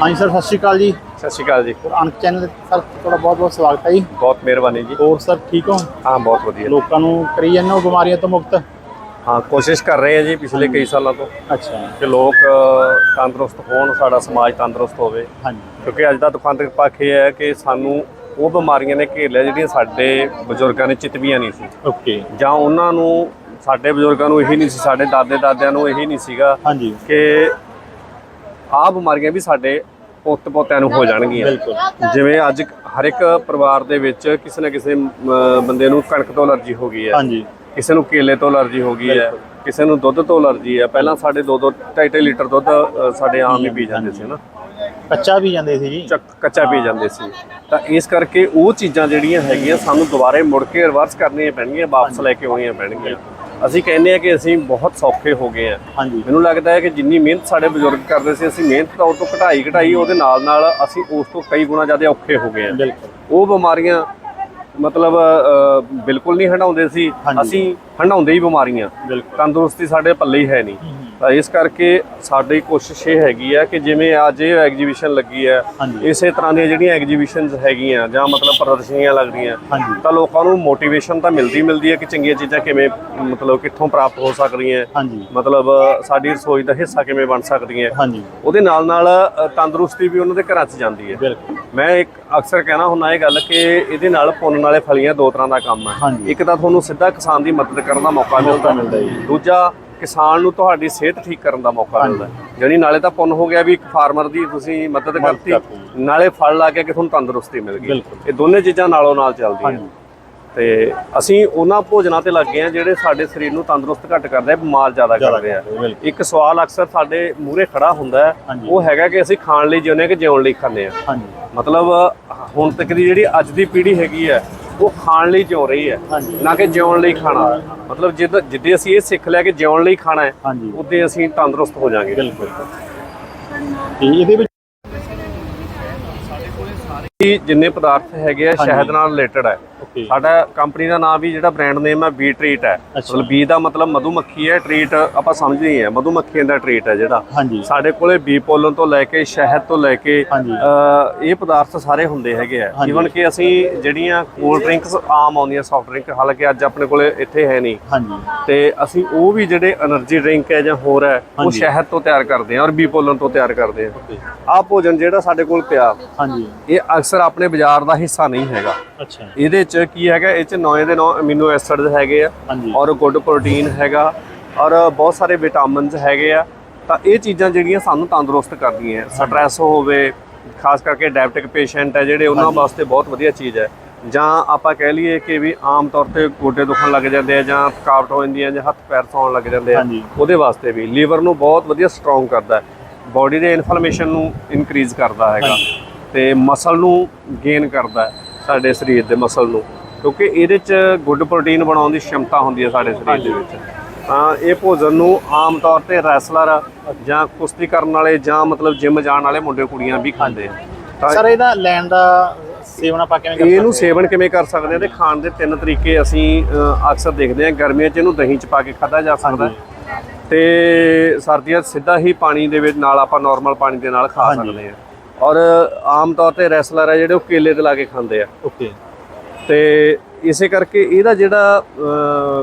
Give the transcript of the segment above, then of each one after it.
ਹਾਂਜੀ ਸਰ ਸਤਿ ਸ਼੍ਰੀ ਅਕਾਲ ਜੀ। ਸਤਿ ਸ਼੍ਰੀ ਅਕਾਲ ਜੀ। ਅਨਕ ਚੈਨਲ ਸਰ ਤੁਹਾਡਾ ਬਹੁਤ ਬਹੁਤ ਸਵਾਗਤ ਹੈ ਜੀ। ਬਹੁਤ ਮਿਹਰਬਾਨੀ ਜੀ। ਹੋਰ ਸਰ ਠੀਕ ਹੋ? ਹਾਂ ਬਹੁਤ ਵਧੀਆ। ਲੋਕਾਂ ਨੂੰ ਕਰੀ ਜਾਂਦੇ ਹੋ ਬਿਮਾਰੀਆਂ ਤੋਂ ਮੁਕਤ? ਹਾਂ ਕੋਸ਼ਿਸ਼ ਕਰ ਰਹੇ ਹਾਂ ਜੀ ਪਿਛਲੇ ਕਈ ਸਾਲਾਂ ਤੋਂ। ਅੱਛਾ। ਕਿ ਲੋਕ ਤੰਦਰੁਸਤ ਹੋਣ ਸਾਡਾ ਸਮਾਜ ਤੰਦਰੁਸਤ ਹੋਵੇ। ਹਾਂਜੀ। ਕਿਉਂਕਿ ਅੱਜ ਦਾ ਦੁਖਾਂਤਕ ਪੱਖ ਇਹ ਹੈ ਕਿ ਸਾਨੂੰ ਉਹ ਬਿਮਾਰੀਆਂ ਨੇ ਘੇਰ ਲਿਆ ਜਿਹੜੀਆਂ ਸਾਡੇ ਬਜ਼ੁਰਗਾਂ ਨੇ ਚਿਤਵੀਆਂ ਨਹੀਂ ਸੀ। ਓਕੇ। ਜਾਂ ਉਹਨਾਂ ਨੂੰ ਸਾਡੇ ਬਜ਼ੁਰਗਾਂ ਨੂੰ ਇਹੀ ਨਹੀਂ ਸੀ ਸਾਡੇ ਦਾਦੇ ਦਾਦਿਆਂ ਨੂੰ ਇਹੀ ਨਹੀਂ ਸੀਗਾ ਹਾਂਜੀ। ਕਿ ਆਹ ਬਿਮਾਰੀਆਂ ਵੀ ਸਾਡੇ ਪੁੱਤ ਪੋਤਿਆਂ ਨੂੰ ਹੋ ਜਾਣਗੀਆਂ। ਜਿਵੇਂ ਅੱਜ ਹਰ ਇੱਕ ਪਰਿਵਾਰ ਦੇ ਵਿੱਚ ਕਿਸੇ ਨਾ ਕਿਸੇ ਬੰਦੇ ਨੂੰ ਕਣਕ ਤੋਂ ਅਲਰਜੀ ਹੋ ਗਈ ਹੈ। ਹਾਂਜੀ। ਕਿਸੇ ਨੂੰ ਕੇਲੇ ਤੋਂ ਅਲਰਜੀ ਹੋ ਗਈ ਹੈ। ਕਿਸੇ ਨੂੰ ਦੁੱਧ ਤੋਂ ਅਲਰਜੀ ਹੈ। ਪਹਿਲਾਂ ਸਾਡੇ 2-2 2.5 ਲੀਟਰ ਦੁੱਧ ਸਾਡੇ ਆਮ ਹੀ ਪੀ ਜਾਂਦੇ ਸੀ ਨਾ। ਕੱਚਾ ਵੀ ਜਾਂਦੇ ਸੀ ਜੀ। ਕੱਚਾ ਪੀ ਜਾਂਦੇ ਸੀ। ਤਾਂ ਇਸ ਕਰਕੇ ਉਹ ਚੀਜ਼ਾਂ ਜਿਹੜੀਆਂ ਹੈਗੀਆਂ ਸਾਨੂੰ ਦੁਬਾਰੇ ਮੁੜ ਕੇ ਰਿਵਰਸ ਕਰਨੀਆਂ ਪੈਣਗੀਆਂ ਵਾਪਸ ਲੈ ਕੇ ਆਉਣੀਆਂ ਪੈਣਗੀਆਂ। ਅਸੀਂ ਕਹਿੰਦੇ ਆ ਕਿ ਅਸੀਂ ਬਹੁਤ ਸੌਖੇ ਹੋ ਗਏ ਆ ਹਾਂਜੀ। ਮੈਨੂੰ ਲੱਗਦਾ ਹੈ ਕਿ ਜਿੰਨੀ ਮਿਹਨਤ ਸਾਡੇ ਬਜ਼ੁਰਗ ਕਰਦੇ ਸੀ ਅਸੀਂ ਮਿਹਨਤ ਤਾਂ ਉਹ ਤੋਂ ਘਟਾਈ ਘਟਾਈ ਉਹਦੇ ਨਾਲ ਨਾਲ ਅਸੀਂ ਉਸ ਤੋਂ ਕਈ ਗੁਣਾ ਜ਼ਿਆਦਾ ਔਖੇ ਹੋ ਗਏ ਆ ਬਿਲਕੁਲ। ਉਹ ਬਿਮਾਰੀਆਂ ਮਤਲਬ ਬਿਲਕੁਲ ਨਹੀਂ ਹੰਡਾਉਂਦੇ ਸੀ। ਅਸੀਂ ਹੰਡਾਉਂਦੇ ਹੀ ਬਿਮਾਰੀਆਂ। ਤੰਦਰੁਸਤੀ ਸਾਡੇ ਪੱਲੇ ਹੀ ਹੈ ਨਹੀਂ। ਤਾਂ ਇਸ ਕਰਕੇ ਸਾਡੀ ਕੋਸ਼ਿਸ਼ ਇਹ ਹੈਗੀ ਹੈ ਕਿ ਜਿਵੇਂ ਅੱਜ ਇਹ ਐਗਜੀਬਿਸ਼ਨ ਲੱਗੀ ਹੈ ਇਸੇ ਤਰ੍ਹਾਂ ਦੀਆਂ ਜਿਹੜੀਆਂ ਐਗਜੀਬਿਸ਼ਨਸ ਹੈਗੀਆਂ ਜਾਂ ਮਤਲਬ ਪ੍ਰਦਰਸ਼ਨੀਆਂ ਲੱਗਦੀਆਂ ਤਾਂ ਲੋਕਾਂ ਨੂੰ ਮੋਟੀਵੇਸ਼ਨ ਤਾਂ ਮਿਲਦੀ ਮਿਲਦੀ ਹੈ ਕਿ ਚੰਗੀਆਂ ਚੀਜ਼ਾਂ ਕਿਵੇਂ ਮਤਲਬ ਕਿੱਥੋਂ ਪ੍ਰਾਪਤ ਹੋ ਸਕਦੀਆਂ ਮਤਲਬ ਸਾਡੀ ਰਸੋਈ ਦਾ ਹਿੱਸਾ ਕਿਵੇਂ ਬਣ ਸਕਦੀਆਂ। ਉਹਦੇ ਨਾਲ ਨਾਲ ਤੰਦਰੁਸਤੀ ਵੀ ਉਹਨਾਂ ਦੇ ਘਰਾਂ 'ਚ ਜਾਂਦੀ ਹੈ। ਮੈਂ ਇੱਕ ਅਕਸਰ ਕਹਿਣਾ ਹੁੰਦਾ ਇਹ ਗੱਲ ਕਿ ਇਹਦੇ ਨਾਲ ਪੁੰਨ ਵਾਲੇ ਫਲੀਆਂ ਦੋ ਤਰ੍ਹਾਂ ਦਾ ਕੰਮ ਹੈ। ਇੱਕ ਤਾਂ ਤੁਹਾਨੂੰ ਸਿੱਧਾ ਕਿਸਾਨ ਦੀ ਮਦਦ ਕਰਨ ਦਾ ਮੌਕਾ ਮਿਲਦਾ। ਦੂਜਾ ਕਿਸਾਨ ਨੂੰ ਤੁਹਾਡੀ ਸਿਹਤ ਠੀਕ ਕਰਨ ਦਾ ਮੌਕਾ ਮਿਲਦਾ ਜਾਨੀ ਨਾਲੇ ਤਾਂ ਪੁੰਨ ਹੋ ਗਿਆ ਵੀ ਇੱਕ ਫਾਰਮਰ ਦੀ ਤੁਸੀਂ ਮਦਦ ਕਰਤੀ। ਨਾਲੇ ਫਲ ਲਾ ਕੇ ਕਿ ਤੁਹਾਨੂੰ ਤੰਦਰੁਸਤੀ ਮਿਲ ਗਈ। ਇਹ ਦੋਨੇ ਚੀਜ਼ਾਂ ਨਾਲੋਂ ਨਾਲ ਚੱਲਦੀਆਂ ਤੇ ਅਸੀਂ ਉਹਨਾਂ ਭੋਜਨਾਂ ਤੇ ਲੱਗੇ ਆ ਜਿਹੜੇ ਸਾਡੇ ਸਰੀਰ ਨੂੰ ਤੰਦਰੁਸਤ ਘੱਟ ਕਰਦੇ ਆ ਬਿਮਾਰ ਜ਼ਿਆਦਾ ਕਰਦੇ ਆ ਆ। ਇੱਕ ਸਵਾਲ ਅਕਸਰ ਸਾਡੇ ਮੂਹਰੇ ਖੜਾ ਹੁੰਦਾ। ਉਹ ਹੈਗਾ ਕਿ ਅਸੀਂ ਖਾਣ ਲਈ ਜਿਉਂਦੇ ਆ ਕਿ ਜਿਉਣ ਲਈ ਖਾਂਦੇ ਆ ਹਾਂਜੀ ਮਤਲਬ ਹੁਣ ਤੱਕ ਦੀ ਜਿਹੜੀ ਅੱਜ ਦੀ ਪੀੜ੍ਹੀ ਹੈਗੀ ਹੈ ਉਹ ਖਾਣ ਲਈ ਜਿਉ ਰਹੀ ਹੈ। ਨਾ ਕਿ ਜਿਉਣ ਲਈ ਖਾਣਾ ਮਤਲਬ ਜਿੱਦ ਜਿੱਦੇ ਅਸੀਂ ਇਹ ਸਿੱਖ ਲਿਆ ਕਿ ਜਿਉਣ ਲਈ ਖਾਣਾ ਹੈ ਹਾਂਜੀ। ਉਦੋਂ ਅਸੀਂ ਤੰਦਰੁਸਤ ਹੋ ਜਾਾਂਗੇ ਬਿਲਕੁਲ। ਤੇ ਇਹਦੇ ਵਿੱਚ ਜਿੰਨੇ ਪਦਾਰਥ ਹੈਗੇ ਆ ਸ਼ਹਿਦ ਨਾਲ ਰਿਲੇਟਡ ਹੈ। ਸਾਡਾ ਕੰਪਨੀ ਦਾ ਨਾਮ ਵੀ ਜਿਹੜਾ ਬ੍ਰਾਂਡ ਨੇਮ ਹੈ ਬੀ ਟ੍ਰੀਟ ਹੈ। ਮਤਲਬ ਬੀ ਦਾ ਮਤਲਬ ਮਧੂਮੱਖੀ ਹੈ ਟ੍ਰੀਟ ਆਪਾਂ ਸਮਝਦੇ ਹਾਂ ਮਧੂਮੱਖੀਆਂ ਦਾ ਟ੍ਰੀਟ ਹੈ ਜਿਹੜਾ। ਸਾਡੇ ਕੋਲੇ ਬੀ ਪੋਲਨ ਤੋਂ ਲੈ ਕੇ ਸ਼ਹਿਦ ਤੋਂ ਲੈ ਕੇ ਇਹ ਪਦਾਰਥ ਸਾਰੇ ਹੁੰਦੇ ਹੈਗੇ ਆ। ਈਵਨ ਕਿ ਅਸੀਂ ਜਿਹੜੀਆਂ ਕੋਲ ਡਰਿੰਕਸ ਆਮ ਆਉਂਦੀਆਂ ਸੌਫਟ ਡਰਿੰਕ ਹਾਲਾਂਕਿ ਅੱਜ ਆਪਣੇ ਕੋਲੇ ਇੱਥੇ ਹੈ ਨਹੀਂ। ਤੇ ਅਸੀਂ ਉਹ ਵੀ ਜਿਹੜੇ એનર્ਜੀ ਡਰਿੰਕ ਹੈ ਜਾਂ ਹੋਰ ਹੈ ਉਹ ਸ਼ਹਿਦ ਤੋਂ ਤਿਆਰ ਕਰਦੇ ਆ ਔਰ ਬੀ ਪੋਲਨ ਤੋਂ ਤਿਆਰ ਕਰਦੇ ਆ ਆਹ ਭੋਜਨ ਜਿਹੜਾ ਸਾਡੇ ਕੋਲ ਪਿਆ ਹਾਂਜੀ। ਇਹ ਅਕਸਰ ਆਪਣੇ ਬਾਜ਼ਾਰ ਦਾ ਹਿੱਸਾ ਨਹੀਂ ਹੈਗਾ। ਅੱਛਾ। ਇਹਦੇ ਚ ਕੀ ਹੈਗਾ ਇਹ ਚ 9 ਦੇ 9 ਅਮੀਨੋ ਐਸਿਡਸ ਹੈਗੇ ਆ। ਔਰ ਗੁੱਡ ਪ੍ਰੋਟੀਨ ਹੈਗਾ ਔਰ ਬਹੁਤ ਸਾਰੇ ਵਿਟਾਮਿਨਸ ਹੈਗੇ ਆ। ਤਾਂ ਇਹ ਚੀਜ਼ਾਂ ਜਿਹੜੀਆਂ ਸਾਨੂੰ ਤੰਦਰੁਸਤ ਕਰਦੀਆਂ ਸਟ੍ਰੈਸ ਹੋਵੇ ਖਾਸ ਕਰਕੇ ਡਾਇਬਟਿਕ ਪੇਸ਼ੈਂਟ ਹੈ ਜਿਹੜੇ ਉਹਨਾਂ ਵਾਸਤੇ ਬਹੁਤ ਵਧੀਆ ਚੀਜ਼ ਹੈ। ਜਾਂ ਆਪਾਂ ਕਹਿ ਲਈਏ ਕਿ ਵੀ ਆਮ ਤੌਰ ਤੇ ਗੋਡੇ ਦੁਖਣ ਲੱਗ ਜਾਂਦੇ ਆ ਜਾਂ ਥਕਾਵਟ ਹੋ ਜਾਂਦੀ ਹੈ ਜਾਂ ਹੱਥ ਪੈਰ ਸੌਣ ਲੱਗ ਜਾਂਦੇ ਆ। ਉਹਦੇ ਵਾਸਤੇ ਵੀ ਲੀਵਰ ਨੂੰ ਬਹੁਤ ਵਧੀਆ ਸਟਰੋਂਗ ਕਰਦਾ ਹੈ। ਬਾਡੀ ਦੇ ਇਨਫਲੇਮੇਸ਼ਨ ਨੂੰ ਇਨਕਰੀਜ਼ ਕਰਦਾ ਹੈਗਾ ਤੇ ਮਸਲ ਨੂੰ ਗੇਨ ਕਰਦਾ ਹੈ। ਸਾਡੇ ਸਰੀਰ ਦੇ ਮਸਲ ਨੂੰ ਕਿਉਂਕਿ ਇਹਦੇ ਚ ਗੁੱਡ ਪ੍ਰੋਟੀਨ ਬਣਾਉਣ ਦੀ ਸ਼ਮਤਾ ਹੁੰਦੀ ਹੈ ਸਾਡੇ ਸਰੀਰ ਦੇ ਵਿੱਚ। ਤਾਂ ਇਹ ਭੋਜਨ ਨੂੰ ਆਮ ਤੌਰ ਤੇ ਰੈਸਲਰ ਜਾਂ ਕੁਸ਼ਤੀ ਕਰਨ ਵਾਲੇ ਜਾਂ ਮਤਲਬ ਜਿਮ ਜਾਣ ਵਾਲੇ ਮੁੰਡੇ ਕੁੜੀਆਂ ਵੀ ਖਾਂਦੇ ਆ। ਸਰ ਇਹਦਾ ਲੈਣ ਦਾ ਸੇਵਨ ਆਪਾਂ ਕਿਵੇਂ ਕਰ ਇਹਨੂੰ ਸਕਦੇ ਸੇਵਨ ਕਿਵੇਂ ਕਰ ਸਕਦੇ ਆ ਤੇ ਖਾਣ ਦੇ ਤਿੰਨ ਤਰੀਕੇ ਅਸੀਂ ਅਕਸਰ ਦੇਖਦੇ ਹਾਂ। ਗਰਮੀਆਂ 'ਚ ਇਹਨੂੰ ਦਹੀਂ 'ਚ ਪਾ ਕੇ ਖਾਧਾ ਜਾ ਸਕਦਾ। ਤੇ ਸਰਦੀਆਂ 'ਚ ਸਿੱਧਾ ਹੀ ਪਾਣੀ ਦੇ ਵਿੱਚ ਨਾਲ ਆਪਾਂ ਨਾਰਮਲ ਪਾਣੀ ਦੇ ਨਾਲ ਖਾ। ਸਕਦੇ ਆ ਔਰ ਆਮ ਤੌਰ ਤੇ ਰੈਸਲਰ ਆ ਜਿਹੜੇ ਉਹ ਕੇਲੇ ਤੇ ਲਾ ਕੇ ਖਾਂਦੇ ਆ। ਓਕੇ। ਤੇ ਇਸੇ ਕਰਕੇ ਇਹਦਾ ਜਿਹੜਾ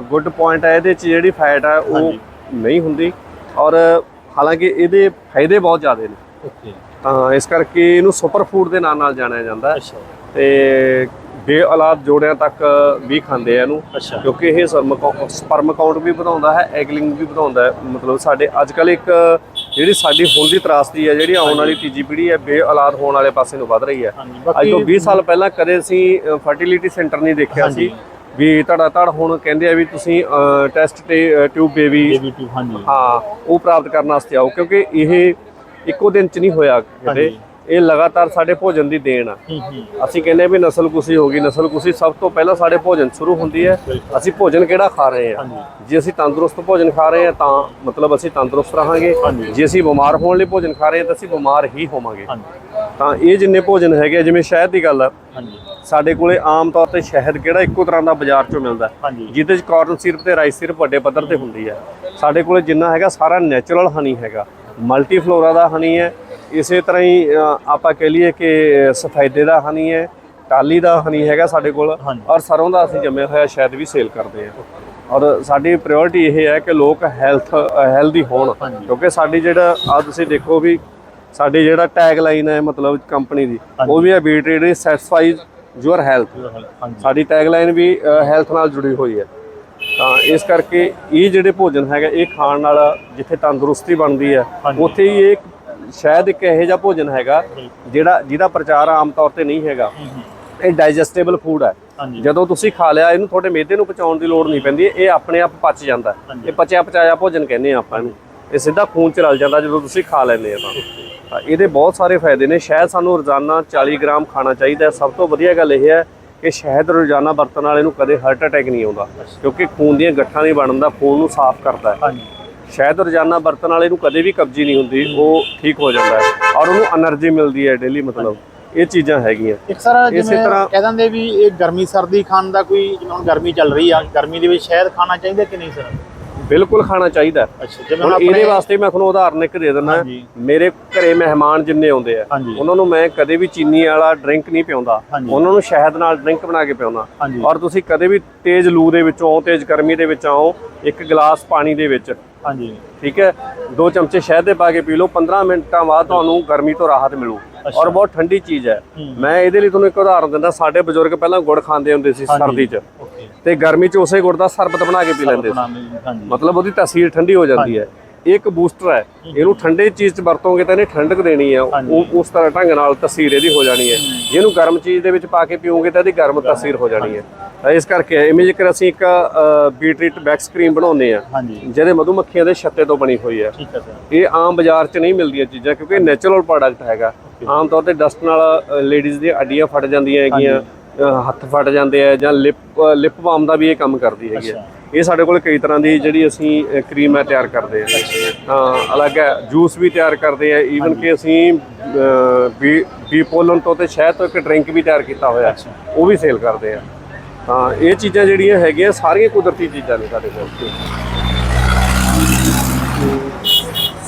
ਗੁੱਡ ਪੁਆਇੰਟ ਹੈ ਇਹਦੇ 'ਚ ਜਿਹੜੀ ਫੈਟ ਹੈ ਉਹ। ਨਹੀਂ ਹੁੰਦੀ। ਔਰ ਹਾਲਾਂਕਿ ਇਹਦੇ ਫਾਇਦੇ ਬਹੁਤ ਜ਼ਿਆਦੇ ਨੇ। ਓਕੇ। ਤਾਂ ਇਸ ਕਰਕੇ ਇਹਨੂੰ ਸੁਪਰ ਫੂਡ ਦੇ ਨਾਂ ਨਾਲ ਜਾਣਿਆ ਜਾਂਦਾ। ਹੈ ਅੱਛਾ। ਤੇ ਬੇ ਔਲਾਦ ਜੋੜਿਆਂ ਤੱਕ ਵੀ ਖਾਂਦੇ ਆ ਇਹਨੂੰ। ਕਿਉਂਕਿ ਇਹ ਸਪਰਮ ਕਾਊਂਟ ਵੀ ਵਧਾਉਂਦਾ ਹੈ ਐਗਲਿੰਗ ਵੀ ਵਧਾਉਂਦਾ ਹੈ। ਮਤਲਬ ਸਾਡੇ ਅੱਜ ਕੱਲ ਇੱਕ ਜਿਹੜੀ ਸਾਡੀ ਹੁਣ ਦੀ ਤਰਾਸਦੀ ਹੈ ਜਿਹੜੀ ਆਉਣ ਵਾਲੀ ਤੀਜੀ ਪੀੜ੍ਹੀ ਹੈ ਬੇ ਔਲਾਦ ਹੋਣ ਵਾਲੇ ਪਾਸੇ ਨੂੰ ਵਧ ਰਹੀ ਹੈ। ਅੱਜ ਤੋਂ 20 ਸਾਲ ਪਹਿਲਾਂ ਕਦੇ ਅਸੀਂ ਫਰਟੀਲਿਟੀ ਸੈਂਟਰ ਨਹੀਂ ਦੇਖਿਆ ਸੀ ਵੀ ਧੜਾ ਧੜ ਹੁਣ ਕਹਿੰਦੇ ਆ ਵੀ ਤੁਸੀਂ ਟੈਸਟ ਤੇ ਟਿਊਬ ਬੇਬੀ ਹਾਂ ਉਹ ਪ੍ਰਾਪਤ ਕਰਨ ਵਾਸਤੇ ਆਓ ਕਿਉਂਕਿ ਇਹ ਇੱਕੋ ਦਿਨ ਚ ਨਹੀਂ ਹੋਇਆ ਕਿਤੇ। ਇਹ ਲਗਾਤਾਰ ਸਾਡੇ ਭੋਜਨ ਦੀ ਦੇਣ ਆ। ਅਸੀਂ ਕਹਿੰਦੇ ਆ ਵੀ ਨਸਲਕੁਸ਼ੀ ਹੋ ਗਈ ਨਸਲਕੁਸ਼ੀ ਸਭ ਤੋਂ ਪਹਿਲਾਂ ਸਾਡੇ ਭੋਜਨ ਸ਼ੁਰੂ ਹੁੰਦੀ ਹੈ। ਅਸੀਂ ਭੋਜਨ ਕਿਹੜਾ ਖਾ ਰਹੇ ਹਾਂ? ਹਾਂਜੀ। ਜੇ ਅਸੀਂ ਤੰਦਰੁਸਤ ਭੋਜਨ ਖਾ ਰਹੇ ਹਾਂ ਤਾਂ ਮਤਲਬ ਅਸੀਂ ਤੰਦਰੁਸਤ ਰਹਾਂਗੇ। ਜੇ ਅਸੀਂ ਬਿਮਾਰ ਹੋਣ ਲਈ ਭੋਜਨ ਖਾ ਰਹੇ ਹਾਂ ਤਾਂ ਅਸੀਂ ਬਿਮਾਰ ਹੀ ਹੋਵਾਂਗੇ। ਤਾਂ ਇਹ ਜਿੰਨੇ ਭੋਜਨ ਹੈਗੇ ਆ, ਜਿਵੇਂ ਸ਼ਹਿਦ ਦੀ ਗੱਲ ਆ ਸਾਡੇ ਕੋਲੇ ਆਮ ਤੌਰ ਤੇ ਸ਼ਹਿਦ ਕਿਹੜਾ ਇੱਕੋ ਤਰ੍ਹਾਂ ਦਾ ਬਾਜ਼ਾਰ ਚੋਂ ਮਿਲਦਾ ਜਿਹਦੇ ਚ ਕਾਰਨ ਸਿਰਪ ਤੇ ਰਾਈਸ ਸਿਰਪ ਵੱਡੇ ਪੱਧਰ ਤੇ ਹੁੰਦੀ ਹੈ। ਸਾਡੇ ਕੋਲੇ ਜਿੰਨਾ ਹੈਗਾ ਸਾਰਾ ਨੈਚੁਰਲ ਹਨੀ ਹੈਗਾ। ਮਲਟੀ ਫਲੋਰਾ ਦਾ ਹਨੀ ਹੈ। ਇਸੇ ਤਰ੍ਹਾਂ ਹੀ ਆਪਾਂ ਕਹਿ ਲਈਏ ਕਿ ਸਫੈਦੇ ਦਾ ਹਨੀ ਹੈ ਟਾਲੀ ਦਾ ਹਨੀ ਹੈਗਾ ਸਾਡੇ ਕੋਲ। ਔਰ ਸਰੋਂ ਦਾ ਅਸੀਂ ਜੰਮਿਆ ਹੋਇਆ ਸ਼ਾਇਦ ਵੀ ਸੇਲ ਕਰਦੇ ਹਾਂ ਔਰ ਸਾਡੀ ਪ੍ਰਾਇੋਰਟੀ ਇਹ ਹੈ ਕਿ ਲੋਕ ਹੈਲਥ ਹੈਲਦੀ ਹੋਣ। ਕਿਉਂਕਿ ਸਾਡੀ ਜਿਹੜਾ ਆ ਤੁਸੀਂ ਦੇਖੋ ਵੀ ਸਾਡੀ ਜਿਹੜਾ ਟੈਗ ਲਾਈਨ ਹੈ ਮਤਲਬ ਕੰਪਨੀ ਦੀ ਉਹ ਵੀ ਹੈ B treat satisfies your health ਸਾਡੀ ਟੈਗ ਲਾਈਨ ਵੀ ਹੈਲਥ ਨਾਲ ਜੁੜੀ ਹੋਈ ਹੈ ਤਾਂ ਇਸ ਕਰਕੇ ਇਹ ਜਿਹੜੇ ਭੋਜਨ ਹੈਗਾ ਇਹ ਖਾਣ ਨਾਲ ਜਿੱਥੇ ਤੰਦਰੁਸਤੀ ਬਣਦੀ ਹੈ। ਉੱਥੇ ਹੀ ਇਹ ਸ਼ਾਇਦ ਇੱਕ ਇਹੋ ਜਿਹਾ ਭੋਜਨ ਹੈਗਾ ਜਿਹੜਾ ਜਿਹਦਾ ਪ੍ਰਚਾਰ ਆਮ ਤੌਰ ਤੇ ਨਹੀਂ ਹੈਗਾ। ਇਹ ਡਾਈਜੈਸਟੇਬਲ ਫੂਡ ਹੈ। ਜਦੋਂ ਤੁਸੀਂ ਖਾ ਲਿਆ ਇਹਨੂੰ ਤੁਹਾਡੇ ਮਿਹਦੇ ਨੂੰ ਪਚਾਉਣ ਦੀ ਲੋੜ ਨਹੀਂ ਪੈਂਦੀ ਇਹ ਆਪਣੇ ਆਪ ਪਚ ਜਾਂਦਾ। ਇਹ ਪਚਿਆ ਪਚਾਇਆ ਭੋਜਨ ਕਹਿੰਦੇ ਆ ਆਪਾਂ ਇਹਨੂੰ। ਇਹ ਸਿੱਧਾ ਖੂਨ ਚ ਰਲ ਜਾਂਦਾ ਜਦੋਂ ਤੁਸੀਂ ਖਾ ਲੈਂਦੇ ਆ ਤਾਂ। ਇਹਦੇ ਬਹੁਤ ਸਾਰੇ ਫਾਇਦੇ ਨੇ। ਸ਼ਹਿਦ ਸਾਨੂੰ ਰੋਜ਼ਾਨਾ 40 ਗ੍ਰਾਮ ਖਾਣਾ ਚਾਹੀਦਾ ਸਭ ਤੋਂ ਵਧੀਆ ਗੱਲ ਇਹ ਹੈ ਕਿ ਸ਼ਹਿਦ ਰੋਜ਼ਾਨਾ ਵਰਤਣ ਵਾਲੇ ਨੂੰ ਕਦੇ ਹਾਰਟ ਅਟੈਕ ਨਹੀਂ ਆਉਂਦਾ। ਕਿਉਂਕਿ ਖੂਨ ਦੀਆਂ ਗੱਠਾਂ ਨਹੀਂ ਬਣਨ ਦਾ ਖੂਨ ਨੂੰ ਸਾਫ਼ ਕਰਦਾ ਹੈ। ਸ਼ਾਇਦ ਰੋਜ਼ਾਨਾ ਵਰਤਣ ਵਾਲੇ ਨੂੰ ਕਦੇ ਵੀ ਕਬਜੀ ਨਹੀਂ ਹੁੰਦੀ ਉਹ ਠੀਕ ਹੋ ਜਾਂਦਾ ਹੈ ਔਰ ਉਹਨੂੰ એનર્ਜੀ ਮਿਲਦੀ ਹੈ ਡੇਲੀ ਮਤਲਬ। ਇਹ ਚੀਜ਼ਾਂ ਹੈਗੀਆਂ। ਇੱਕ ਸਰ ਜਿਵੇਂ ਕਹਿ ਦਿੰਦੇ ਵੀ ਇਹ ਗਰਮੀ ਸਰਦੀ ਖਾਣ ਦਾ ਕੋਈ ਜਿਵੇਂ ਗਰਮੀ ਚੱਲ ਰਹੀ ਆ ਗਰਮੀ ਦੇ ਵਿੱਚ ਸ਼ਾਇਦ ਖਾਣਾ ਚਾਹੀਦਾ ਕਿ ਨਹੀਂ ਸਰ? ਬਿਲਕੁਲ ਖਾਣਾ ਚਾਹੀਦਾ। ਅੱਛਾ ਜਿਵੇਂ ਹੁਣ ਇਹਦੇ ਵਾਸਤੇ ਮੈਂ ਤੁਹਾਨੂੰ ਉਦਾਹਰਨ ਇੱਕ ਦੇ ਦਿੰਦਾ ਹਾਂਜੀ। ਮੇਰੇ ਘਰੇ ਮਹਿਮਾਨ ਜਿੰਨੇ ਆਉਂਦੇ ਆ ਹਾਂਜੀ। ਉਹਨਾਂ ਨੂੰ ਮੈਂ ਕਦੇ ਵੀ ਚੀਨੀ ਵਾਲਾ ਡਰਿੰਕ ਨਹੀਂ ਪਿਆਉਂਦਾ ਹਾਂਜੀ। ਉਹਨਾਂ ਨੂੰ ਸ਼ਹਿਦ ਨਾਲ ਡਰਿੰਕ ਬਣਾ ਕੇ ਪਿਆਉਂਦਾ ਹਾਂਜੀ। ਔਰ ਤੁਸੀਂ ਕਦੇ ਵੀ ਤੇਜ਼ ਲੂ ਦੇ ਵਿੱਚੋਂ ਤੇਜ਼ ਗਰਮੀ ਦੇ ਵਿੱਚ ਆਓ ਇੱਕ ਗਲਾਸ ਪਾਣੀ ਦੇ ਵਿੱਚ ਹਾਂਜੀ ਠੀਕ ਹੈ ਦੋ ਚਮਚੇ ਸ਼ਹਿਦ ਦੇ ਪਾ ਕੇ ਪੀ ਲਓ 15 ਮਿੰਟਾਂ ਬਾਅਦ ਤੁਹਾਨੂੰ ਗਰਮੀ ਤੋਂ ਰਾਹਤ ਮਿਲੂ ਔਰ ਬਹੁਤ ਠੰਡੀ ਚੀਜ਼ ਹੈ। ਮੈਂ ਇਹਦੇ ਲਈ ਤੁਹਾਨੂੰ ਇੱਕ ਉਦਾਹਰਨ ਦਿੰਦਾ ਸਾਡੇ ਬਜ਼ੁਰਗ ਪਹਿਲਾਂ ਗੁੜ ਖਾਂਦੇ ਹੁੰਦੇ ਸੀ ਸਰਦੀ 'ਚ। ਤੇ ਗਰਮੀ 'ਚ ਉਸੇ ਗੁੜ ਦਾ ਸਰਬਤ ਬਣਾ ਕੇ ਪੀ ਲੈਂਦੇ ਸੀ। ਮਤਲਬ ਉਹਦੀ ਤਸੀਰ ਠੰਡੀ ਹੋ ਜਾਂਦੀ ਹੈ। ਇਹ ਇੱਕ ਬੂਸਟਰ ਹੈ ਇਹਨੂੰ ਠੰਡੇ ਚੀਜ਼ 'ਚ ਵਰਤੋਗੇ ਤਾਂ ਇਹਨੇ ਠੰਡਕ ਦੇਣੀ ਹੈ ਉਹ ਉਸ ਤਰ੍ਹਾਂ ਢੰਗ ਨਾਲ ਤਸੀਰ ਇਹਦੀ ਹੋ ਜਾਣੀ ਹੈ। ਜਿਹਨੂੰ ਗਰਮ ਚੀਜ਼ ਦੇ ਵਿੱਚ ਪਾ ਕੇ ਪੀਓਗੇ ਤਾਂ ਇਹਦੀ ਗਰਮ ਤਸੀਰ ਹੋ ਜਾਣੀ ਹੈ। ਤਾਂ ਇਸ ਕਰਕੇ ਇਮੇਜ ਅਸੀਂ ਇੱਕ ਬੀਟਰੀਟ ਬੈਕਸ ਕਰੀਮ ਬਣਾਉਂਦੇ ਆ ਜਿਹਦੇ ਮਧੂਮੱਖੀਆਂ ਦੇ ਛੱਤੇ ਤੋਂ ਬਣੀ ਹੋਈ ਹੈ। ਇਹ ਆਮ ਬਾਜ਼ਾਰ 'ਚ ਨਹੀਂ ਮਿਲਦੀਆਂ ਚੀਜ਼ਾਂ ਕਿਉਂਕਿ ਇਹ ਨੈਚੁਰਲ ਪ੍ਰੋਡਕਟ ਹੈਗਾ। ਆਮ ਤੌਰ ਤੇ ਡਸਟ ਨਾਲ ਲੇਡੀਜ਼ ਦੀਆਂ ਅੱਡੀਆਂ ਫਟ ਜਾਂਦੀਆਂ ਹੈਗੀਆਂ। ਹੱਥ ਫਟ ਜਾਂਦੇ ਆ ਜਾਂ ਲਿਪ ਲਿਪ ਬਾਮ ਦਾ ਵੀ ਇਹ ਕੰਮ ਕਰਦੀ ਹੈਗੀ ਹੈ ਇਹ ਸਾਡੇ ਕੋਲ ਕਈ ਤਰ੍ਹਾਂ ਦੀ ਜਿਹੜੀ ਅਸੀਂ ਕਰੀਮ ਹੈ ਤਿਆਰ ਕਰਦੇ ਆ। ਤਾਂ ਅਲੱਗ ਹੈ ਜੂਸ ਵੀ ਤਿਆਰ ਕਰਦੇ ਆ। ਈਵਨ ਕਿ ਅਸੀਂ ਬੀ ਪੋਲਨ ਤੋਂ ਤੇ ਸ਼ਹਿਦ ਤੋਂ ਇੱਕ ਡਰਿੰਕ ਵੀ ਤਿਆਰ ਕੀਤਾ ਹੋਇਆ। ਉਹ ਵੀ ਸੇਲ ਕਰਦੇ ਆ। ਤਾਂ ਇਹ ਚੀਜ਼ਾਂ ਜਿਹੜੀਆਂ ਹੈਗੀਆਂ ਸਾਰੀਆਂ ਕੁਦਰਤੀ ਚੀਜ਼ਾਂ ਨੇ ਸਾਡੇ ਕੋਲ।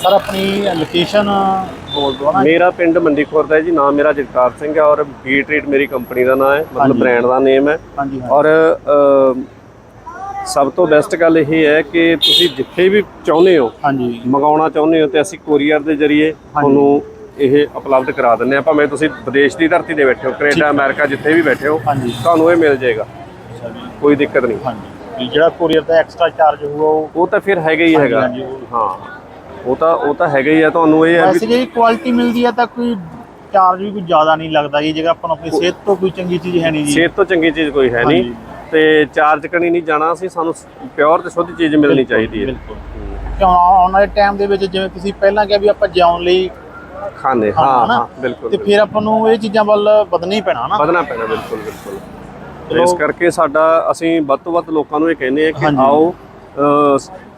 ਸਰ ਆਪਣੀ ਲੋਕੇਸ਼ਨ ਬੋਲ ਦੋ ਨਾ। ਮੇਰਾ ਪਿੰਡ ਮੰਡੀ ਖੁਰਦ ਹੈ ਜੀ ਨਾਮ ਮੇਰਾ ਜਗਤਾਰ ਸਿੰਘ ਹੈ ਔਰ ਬੀ ਟ੍ਰੀਟ ਮੇਰੀ ਕੰਪਨੀ ਦਾ ਨਾਮ ਹੈ ਮਤਲਬ। ਬ੍ਰਾਂਡ ਦਾ ਨੇਮ ਹੈ। ਔਰ ਸਭ ਤੋਂ ਬੈਸਟ ਗੱਲ ਇਹ ਹੈ ਕਿ ਤੁਸੀਂ ਜਿੱਥੇ ਵੀ ਚਾਹੁੰਦੇ ਹੋ ਹਾਂਜੀ। ਮੰਗਾਉਣਾ ਚਾਹੁੰਦੇ ਹੋ ਤੇ ਅਸੀਂ ਕੋਰੀਅਰ ਦੇ ਜ਼ਰੀਏ ਤੁਹਾਨੂੰ ਇਹ ਉਪਲਬਧ ਕਰਾ ਦਿੰਦੇ ਆ ਭਾਵੇਂ ਤੁਸੀਂ ਵਿਦੇਸ਼ ਦੀ ਧਰਤੀ ਤੇ ਬੈਠੇ ਹੋ ਕੈਨੇਡਾ ਅਮਰੀਕਾ ਜਿੱਥੇ ਵੀ ਬੈਠੇ ਹੋ ਤੁਹਾਨੂੰ ਇਹ ਮਿਲ ਜਾਏਗਾ। ਕੋਈ ਦਿੱਕਤ ਨਹੀਂ। ਹਾਂਜੀ। ਜਿਹੜਾ ਕੋਰੀਅਰ ਦਾ ਐਕਸਟਰਾ ਚਾਰਜ ਹੋਊਗਾ ਉਹ ਤਾਂ ਫਿਰ ਹੈਗਾ ਹੀ ਹੈਗਾ। ਹਾਂ। ਉਹ ਤਾਂ ਉਹ ਤਾਂ ਹੈਗਾ ਹੀ ਆ ਤੁਹਾਨੂੰ ਇਹ ਹੈ ਵੈਸੇ ਵੀ ਜੇ ਕੁਆਲਿਟੀ ਮਿਲਦੀ ਹੈ ਤਾਂ ਕੋਈ ਚਾਰਜ ਵੀ ਕੋਈ ਜ਼ਿਆਦਾ ਨਹੀਂ ਲੱਗਦਾ ਜੀ ਜੇਕਰ ਆਪਾਂ ਨੂੰ ਆਪਣੀ ਸਿਹਤ ਤੋਂ ਕੋਈ ਚੰਗੀ ਚੀਜ਼ ਹੈ ਨਹੀਂ ਜੀ ਸਿਹਤ ਤੋਂ ਚੰਗੀ ਚੀਜ਼ ਕੋਈ ਹੈ ਨਹੀਂ ਹਾਂਜੀ। ਤੇ ਚਾਰਜ ਕਰਨੀ ਨਹੀਂ ਜਾਣਾ ਸੀ ਸਾਨੂੰ ਪਿਓਰ ਤੇ ਸ਼ੁੱਧ ਚੀਜ਼ ਮਿਲਣੀ ਚਾਹੀਦੀ ਹੈ ਬਿਲਕੁਲ ਕਿਉਂ ਆਉਣ ਵਾਲੇ ਟਾਈਮ ਦੇ ਵਿੱਚ ਜਿਵੇਂ ਤੁਸੀਂ ਪਹਿਲਾਂ ਕਿਹਾ ਵੀ ਆਪਾਂ ਜਿਉਣ ਲਈ ਖਾਣੇ ਹਾਂ, ਹਾਂ ਹਨਾ? ਹਾਂ ਬਿਲਕੁਲ ਤੇ ਫਿਰ ਆਪਾਂ ਨੂੰ ਇਹ ਚੀਜ਼ਾਂ ਵੱਲ ਵਧਣਾ ਹੀ ਪੈਣਾ ਨਾ ਵਧਣਾ ਪੈਣਾ ਬਿਲਕੁਲ ਬਿਲਕੁਲ। ਇਸ ਕਰਕੇ ਸਾਡਾ ਅਸੀਂ ਵੱਧ ਤੋਂ ਵੱਧ ਲੋਕਾਂ ਨੂੰ ਇਹ ਕਹਿੰਦੇ ਆ ਕਿ ਹਾਂਜੀ। ਆਓ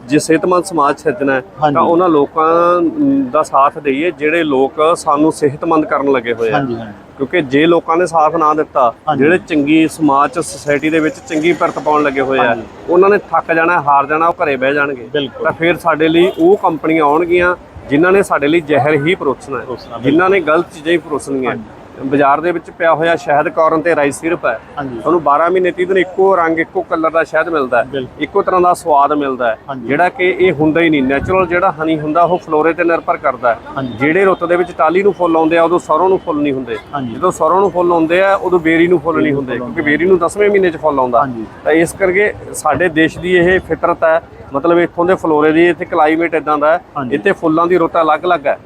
ਜੇ ਸਿਹਤਮੰਦ ਸਮਾਜ ਸਿਰਜਣਾ ਹੈ। ਤਾਂ ਉਹਨਾਂ ਲੋਕਾਂ ਦਾ ਸਾਥ ਦਈਏ ਜਿਹੜੇ ਲੋਕ ਸਾਨੂੰ ਸਿਹਤਮੰਦ ਕਰਨ ਲੱਗੇ ਹੋਏ ਆ ਕਿਉਂਕਿ ਜੇ ਲੋਕਾਂ ਨੇ ਸਾਥ ਨਾ ਦਿੱਤਾ। ਜਿਹੜੇ ਚੰਗੀ ਸਮਾਜ ਚ ਸੋਸਾਇਟੀ ਦੇ ਵਿੱਚ ਚੰਗੀ ਭਰਤ ਪਾਉਣ ਲੱਗੇ ਹੋਏ ਆ। ਉਹਨਾਂ ਨੇ ਥੱਕ ਜਾਣਾ ਹਾਰ ਜਾਣਾ ਉਹ ਘਰੇ ਬਹਿ ਜਾਣਗੇ। ਤਾਂ ਫਿਰ ਸਾਡੇ ਲਈ ਉਹ ਕੰਪਨੀਆਂ ਆਉਣਗੀਆਂ ਜਿਨ੍ਹਾਂ ਨੇ ਸਾਡੇ ਲਈ ਜ਼ਹਿਰ ਹੀ ਪਰੋਸਣਾ ਪਰੋਸਣਾ, ਹੈ ਜਿਨ੍ਹਾਂ ਨੇ ਗਲਤ ਚੀਜ਼ਾਂ ਹੀ ਪਰੋਸਣੀਆਂ ਬਾਜ਼ਾਰ ਦੇ ਵਿੱਚ ਪਿਆ ਹੋਇਆ ਸ਼ਹਿਦ ਕੌਰਨ ਤੇ ਰਾਈਸ ਸਿਰਪ ਹੈ। ਤੁਹਾਨੂੰ 12 ਮਹੀਨੇ 30 ਦਿਨ ਇੱਕੋ ਰੰਗ ਇੱਕੋ ਕਲਰ ਦਾ ਸ਼ਹਿਦ ਮਿਲਦਾ ਹੈ। ਇੱਕੋ ਤਰ੍ਹਾਂ ਦਾ ਸਵਾਦ ਮਿਲਦਾ ਹੈ। ਜਿਹੜਾ ਕਿ ਇਹ ਹੁੰਦਾ ਹੀ ਨਹੀਂ। ਨੈਚੁਰਲ ਜਿਹੜਾ ਹਨੀ ਹੁੰਦਾ ਉਹ ਫਲੋਰੇ ਤੇ ਨਿਰਭਰ ਕਰਦਾ ਹੈ। ਜਿਹੜੇ ਰੁੱਤ ਦੇ ਵਿੱਚ ਟਾਲੀ ਨੂੰ ਫੁੱਲ ਆਉਂਦੇ ਆ ਉਦੋਂ ਸਰੋਂ ਨੂੰ ਫੁੱਲ ਨਹੀਂ ਹੁੰਦੇ। ਜਦੋਂ ਸਰੋਂ ਨੂੰ ਫੁੱਲ ਆਉਂਦੇ ਆ ਉਦੋਂ ਬੇਰੀ ਨੂੰ ਫੁੱਲ ਨਹੀਂ ਹੁੰਦੇ। ਕਿਉਂਕਿ ਬੇਰੀ ਨੂੰ 10ਵੇਂ ਮਹੀਨੇ 'ਚ ਫੁੱਲ ਆਉਂਦਾ। ਤਾਂ ਇਸ ਕਰਕੇ ਸਾਡੇ ਦੇਸ਼ ਦੀ ਇਹ ਫਿਤਰਤ ਹੈ। ਮਤਲਬ ਇੱਥੋਂ ਦੇ ਫਲੋਰੇ ਦੀ ਇੱਥੇ ਕਲਾਈਮੇਟ ਇਦਾਂ ਦਾ ਹੈ। ਇੱਥੇ ਫੁੱਲਾਂ ਦੀ ਰੁੱਤ ਅਲੱਗ-ਅਲੱਗ ਹੈ।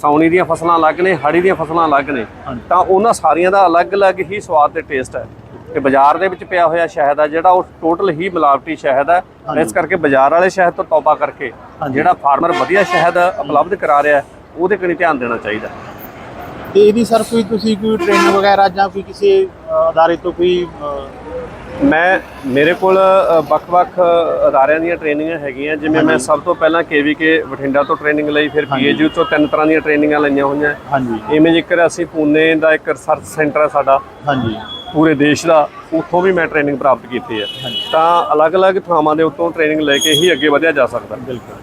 ਸਾਉਣੀ ਦੀਆਂ ਫਸਲਾਂ ਅਲੱਗ ਨੇ ਹਾੜੀ ਦੀਆਂ ਫਸਲਾਂ ਅਲੱਗ ਨੇ। ਤਾਂ ਉਹਨਾਂ ਸਾਰੀਆਂ ਦਾ ਅਲੱਗ-ਅਲੱਗ ਹੀ ਸਵਾਦ ਤੇ ਟੇਸਟ ਹੈ। ਤੇ ਬਾਜ਼ਾਰ ਦੇ ਵਿੱਚ ਪਿਆ ਹੋਇਆ ਸ਼ਹਿਦ ਹੈ ਜਿਹੜਾ ਉਹ ਟੋਟਲ ਹੀ ਮਿਲਾਵਟੀ ਸ਼ਹਿਦ ਹੈ। ਇਸ ਕਰਕੇ ਬਾਜ਼ਾਰ ਵਾਲੇ ਸ਼ਹਿਦ ਤੋਂ ਤੌਬਾ ਕਰਕੇ ਜਿਹੜਾ ਫਾਰਮਰ ਵਧੀਆ ਸ਼ਹਿਦ ਉਪਲਬਧ ਕਰਾ ਰਿਹਾ ਉਹਦੇ ਕਨੀ ਧਿਆਨ ਦੇਣਾ ਚਾਹੀਦਾ। ਤੇ ਇਹਦੀ ਸਰ ਕੋਈ ਤੁਸੀਂ ਕੋਈ ਟ੍ਰੇਨਿੰਗ ਵਗੈਰਾ ਜਾਂ ਕੋਈ ਕਿਸੇ ਅਦਾਰੇ ਤੋਂ ਕੋਈ ਮੈਂ ਮੇਰੇ ਕੋਲ ਵੱਖ-ਵੱਖ ਅਦਾਰਿਆਂ ਦੀਆਂ ਟ੍ਰੇਨਿੰਗਾਂ ਹੈਗੀਆਂ ਜਿਵੇਂ ਮੈਂ ਸਭ ਤੋਂ ਪਹਿਲਾਂ ਕੇਵੀਕੇ ਬਠਿੰਡਾ ਤੋਂ ਟ੍ਰੇਨਿੰਗ ਲਈ ਫਿਰ ਪੀਏਯੂ ਤੋਂ ਤਿੰਨ ਤਰ੍ਹਾਂ ਦੀਆਂ ਟ੍ਰੇਨਿੰਗਾਂ ਲਈਆਂ ਹੋਈਆਂ। ਹਾਂਜੀ। ਇਵੇਂ ਜੇਕਰ ਅਸੀਂ ਪੂਨੇ ਦਾ ਇੱਕ ਰਿਸਰਚ ਸੈਂਟਰ ਹੈ ਸਾਡਾ ਹਾਂਜੀ। ਪੂਰੇ ਦੇਸ਼ ਦਾ ਉੱਥੋਂ ਵੀ ਮੈਂ ਟ੍ਰੇਨਿੰਗ ਪ੍ਰਾਪਤ ਕੀਤੀ ਹੈ। ਤਾਂ ਅਲੱਗ-ਅਲੱਗ ਥਾਵਾਂ ਦੇ ਉੱਤੋਂ ਟ੍ਰੇਨਿੰਗ ਲੈ ਕੇ ਹੀ ਅੱਗੇ ਵਧਿਆ ਜਾ ਸਕਦਾ। ਬਿਲਕੁਲ।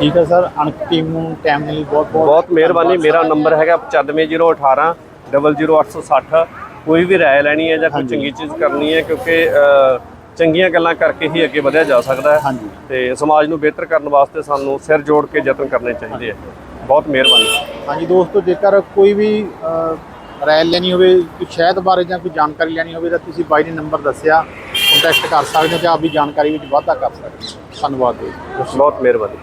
ਠੀਕ ਹੈ ਸਰ ਅਣਖ ਟੀਮ ਨੂੰ ਟਾਈਮ ਲਈ ਬਹੁਤ ਬਹੁਤ ਬਹੁਤ ਮਿਹਰਬਾਨੀ। ਮੇਰਾ ਨੰਬਰ ਹੈਗਾ 95018 00860 ਕੋਈ ਵੀ ਰਾਏ ਲੈਣੀ ਹੈ ਜਾਂ ਕੋਈ। ਚੰਗੀ ਚੀਜ਼ ਕਰਨੀ ਹੈ ਕਿਉਂਕਿ ਚੰਗੀਆਂ ਗੱਲਾਂ ਕਰਕੇ ਹੀ ਅੱਗੇ ਵਧਿਆ ਜਾ ਸਕਦਾ ਹੈ। ਤੇ ਸਮਾਜ ਨੂੰ ਬਿਹਤਰ ਕਰਨ ਵਾਸਤੇ ਸਾਨੂੰ ਸਿਰ ਜੋੜ ਕੇ ਯਤਨ ਕਰਨੇ ਚਾਹੀਦੇ ਆ ਬਹੁਤ ਮਿਹਰਬਾਨੀ। ਹਾਂਜੀ ਦੋਸਤੋ ਜੇਕਰ ਕੋਈ ਵੀ ਰਾਏ ਲੈਣੀ ਹੋਵੇ ਕੋਈ ਸ਼ਹਿਦ ਬਾਰੇ ਜਾਂ ਕੋਈ ਜਾਣਕਾਰੀ ਲੈਣੀ ਹੋਵੇ ਤਾਂ ਤੁਸੀਂ ਬਾਈ ਨੇ ਨੰਬਰ ਦੱਸਿਆ ਕੰਟੈਕਟ ਕਰ ਸਕਦੇ ਹੋ ਜਾਂ ਆਪਣੀ ਜਾਣਕਾਰੀ ਵਿੱਚ ਵਾਧਾ ਕਰ ਸਕਦੇ ਹੋ। ਧੰਨਵਾਦ ਦੋਸਤੋ ਬਹੁਤ ਮਿਹਰਬਾਨੀ।